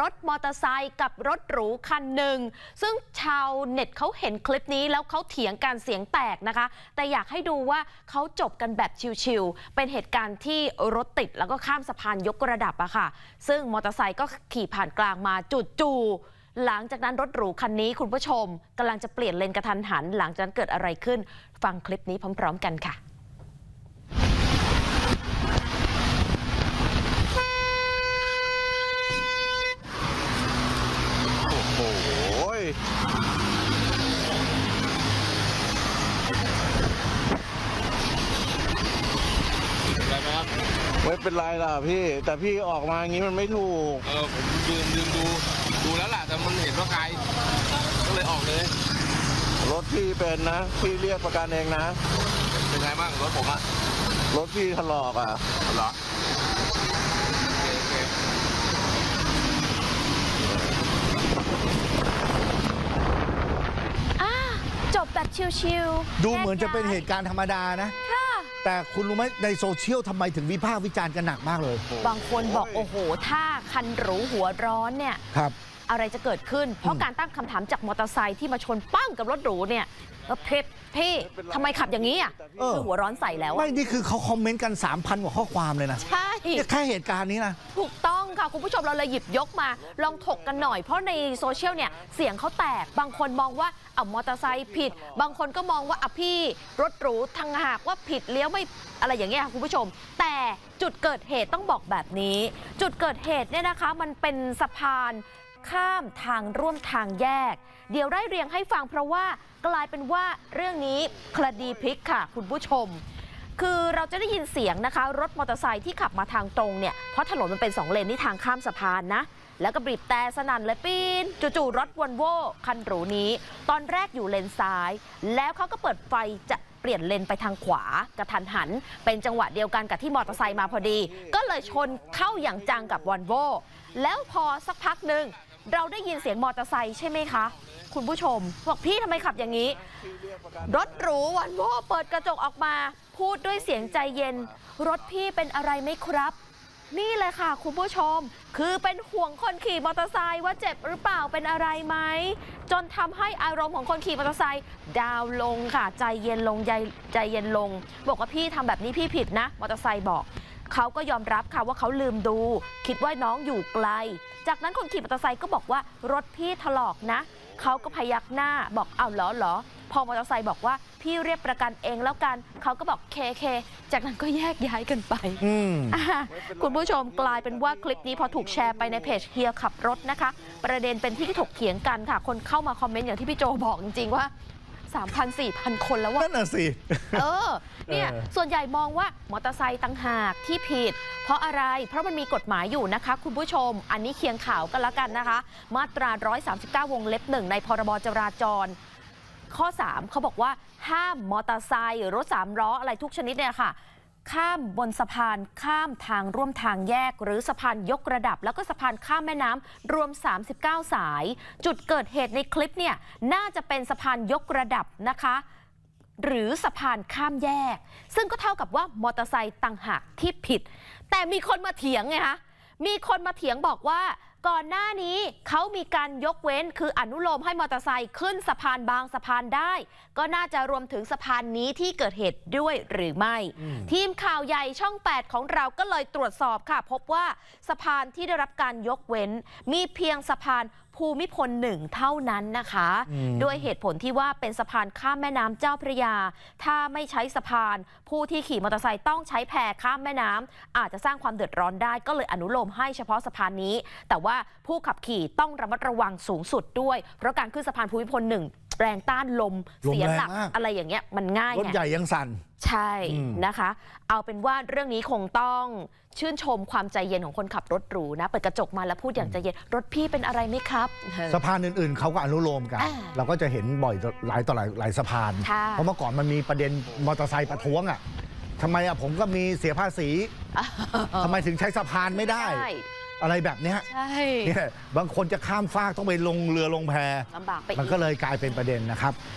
รถมอเตอร์ไซค์กับรถหรูคันหนึ่งซึ่งชาวเน็ตเขาเห็นคลิปนี้แล้วเขาเถียงกันเสียงแตกนะคะ แต่อยากให้ดูว่าเขาจบกันแบบชิวๆเป็นเหตุการณ์ที่รถติดแล้วก็ข้ามสะพานยกระดับอะค่ะ ซึ่งมอเตอร์ไซค์ก็ขี่ผ่านกลางมาจุดจูหลังจากนั้นรถหรูคันนี้คุณผู้ชมกำลังจะเปลี่ยนเลนกระทันหัน หลังจากนั้นเกิดอะไรขึ้น ฟังคลิปนี้พร้อม ๆ กันค่ะ โอ้โหไม่ เป็นไรล่ะพี่ แต่พี่ออกมาอย่างนี้มันไม่ถูก เออผมยืนยืนดูดูแล้วล่ะแต่มันเห็นว่าไกลก็เลยออกเลย รถพี่เป็นนะ พี่เรียกประกันเองนะ เป็นไงบ้างรถผมอะรถพี่ถลอกอะ เหรอโอเคโอเคอ่าจบแบบชิวๆดูเหมือนจะเป็นเหแยกตุการณ์ธรรมดานะย้ายค่ะ แต่คุณรู้ไหมในโซเชียลทำไมถึงวิพากษ์วิจารณ์กันหนักมากเลย บางคนบอกโอ้โห ถ้าคันหรูหัวร้อนเนี่ย ครับ อะไรจะเกิดขึ้น เพราะอืมการตั้งคำถามจากมอเตอร์ไซค์ที่มาชนปั้งกับรถหรูเนี่ยแล้วเพชรพี่ทำไมขับอย่างนี้อะเออ คือหัวร้อนใส่แล้วไม่อะนี่คือเขาคอมเมนต์กัน 3,000 กว่าข้อความเลยนะใช่ เนี่ยแค่เหตุการณ์นี้นะ ถูกต้องค่ะ คุณผู้ชมเราเลยหยิบยกมา ลองถกกันหน่อย เพราะในโซเชียลเนี่ยเสียงเขาแตกบางคนมองว่าอะมอเตอร์ไซค์ผิด บางคนก็มองว่าอะพี่ รถหรูทางหากว่าผิดเลี้ยวไม่อะไรอย่างเงี้ยค่ะคุณผู้ชม แต่จุดเกิดเหตุต้องบอกแบบนี้ จุดเกิดเหตุเนี่ยนะคะ มันเป็นสะพาน ข้ามทางร่วมทางแยก เดี๋ยวไล่เรียงให้ฟังเพราะว่ากลายเป็นว่าเรื่องนี้คดีพลิกค่ะ คุณผู้ชม คือเราจะได้ยินเสียงนะคะ รถมอเตอร์ไซค์ที่ขับมาทางตรงเนี่ยเพราะถนนมันเป็น2เลนที่ทางข้ามสะพานนะแล้วก็บีบแต่สนั่นเลยปีนจู่ๆรถวอลโว่คันหรูนี้ ตอนแรกอยู่เลนซ้าย แล้วเขาก็เปิดไฟจะเปลี่ยนเลนไปทางขวากระทันหัน เป็นจังหวะเดียวกันกับที่มอเตอร์ไซค์มาพอดี ก็เลยชนเข้าอย่างจังกับวอลโว่แล้วพอสักพักหนึ่ง เราได้ยินเสียงมอเตอร์ไซค์ใช่ไหมคะ คุณผู้ชม บอกพี่ทำไมขับอย่างนี้ รถหรูวันโว่เปิดกระจกออกมา พูดด้วยเสียงใจเย็น รถพี่เป็นอะไรไหมครับ นี่เลยค่ะ คุณผู้ชม คือเป็นห่วงคนขี่มอเตอร์ไซค์ว่าเจ็บหรือเปล่าเป็นอะไรไหมจนทำให้อารมณ์ของคนขี่มอเตอร์ไซค์ดาวลงค่ะ ใจเย็นลงใจใจเย็นลง บอกว่าพี่ทำแบบนี้พี่ผิดนะมอเตอร์ไซค์บอก เขาก็ยอมรับค่ะว่าเขาลืมดู คิดว่าน้องอยู่ไกล จากนั้นคนขี่มอเตอร์ไซค์ก็บอกว่ารถพี่ถลอกนะเขาก็พยักหน้าบอกเอาวเหรอเหรอพอมอเตอร์ไซค์บอกว่าพี่เรียกประกันเองแล้วกัน เขาก็บอกเคเค จากนั้นก็แยกย้ายกันไปอืมอะคุณผู้ชมกลายเป็นว่าคลิปนี้พอถูกแชร์ไปในเพจเฮียขับรถนะคะ ประเด็นเป็นที่ถกเถียงกันค่ะ คนเข้ามาคอมเมนต์อย่างที่พี่โจบอกจริงๆว่า 3,000 4,000 คนแล้วว่า นั่นน่ะสิ เออ เนี่ย เออส่วนใหญ่มองว่ามอเตอร์ไซค์ต่างหากที่ผิด เพราะอะไร เพราะมันมีกฎหมายอยู่นะคะ คุณผู้ชม อันนี้เคียงข่าวกันแล้วกันนะคะ มาตรา 139 วงเล็บหนึ่งในพรบจราจร ข้อ 3 เขาบอกว่าห้ามมอเตอร์ไซค์หรือรถสามล้ออะไรทุกชนิดเนี่ยค่ะ ข้ามบนสะพานข้ามทางร่วมทางแยก หรือสะพานยกระดับ แล้วก็สะพานข้ามแม่น้ำรวม 39 สาย จุดเกิดเหตุในคลิปเนี่ยน่าจะเป็นสะพานยกระดับนะคะหรือสะพานข้ามแยก ซึ่งก็เท่ากับว่ามอเตอร์ไซค์ต่างหากที่ผิด แต่มีคนมาเถียงไงคะมีคนมาเถียงบอกว่า ก่อนหน้านี้เขามีการยกเว้นคืออนุโลมให้มอเตอร์ไซค์ขึ้นสะพานบางสะพานได้ ก็น่าจะรวมถึงสะพานนี้ที่เกิดเหตุด้วยหรือไม่ ทีมข่าวใหญ่ช่อง 8 ของเราก็เลยตรวจสอบค่ะ พบว่าสะพานที่ได้รับการยกเว้น มีเพียงสะพานภูมิพลหนึ่งเท่านั้นนะคะอืมด้วยเหตุผลที่ว่าเป็นสะพานข้ามแม่น้ำเจ้าพระยา ถ้าไม่ใช้สะพาน ผู้ที่ขี่มอเตอร์ไซค์ต้องใช้แพข้ามแม่น้ำอาจจะสร้างความเดือดร้อนได้ก็เลยอนุโลมให้เฉพาะสะพานนี้ แต่ว่าผู้ขับขี่ต้องระมัดระวังสูงสุดด้วย เพราะการขึ้นสะพานภูมิพลหนึ่ง แรงต้านลมลมเสียหลักแรงมาก อะไรอย่างเงี้ยมันง่ายรถไง ใหญ่ยังสั่น ใช่อืม นะคะ เอาเป็นว่าเรื่องนี้คงต้องชื่นชมความใจเย็นของคนขับรถหรูนะ เปิดกระจกมาแล้วพูดอย่างใจเย็น รถพี่เป็นอะไรไหมครับ สะพานอื่นๆ เขาก็อนุโลมกัน อ่าเราก็จะเห็นบ่อยหลายต่อหลายหลายสะพาน ค่ะ เพราะเมื่อก่อนมันมีประเด็นมอเตอร์ไซค์ประท้วงอะทำไมอะผมก็มีเสียภาษีทำไมถึงใช้สะพานไม่ได้ ใช่ อะไรแบบเนี้ยใช่เนี่ยบางคนจะข้ามฟากต้องไปลงเรือลงแพลำบากไปมันอีกก็เลยกลายเป็นประเด็นนะครับ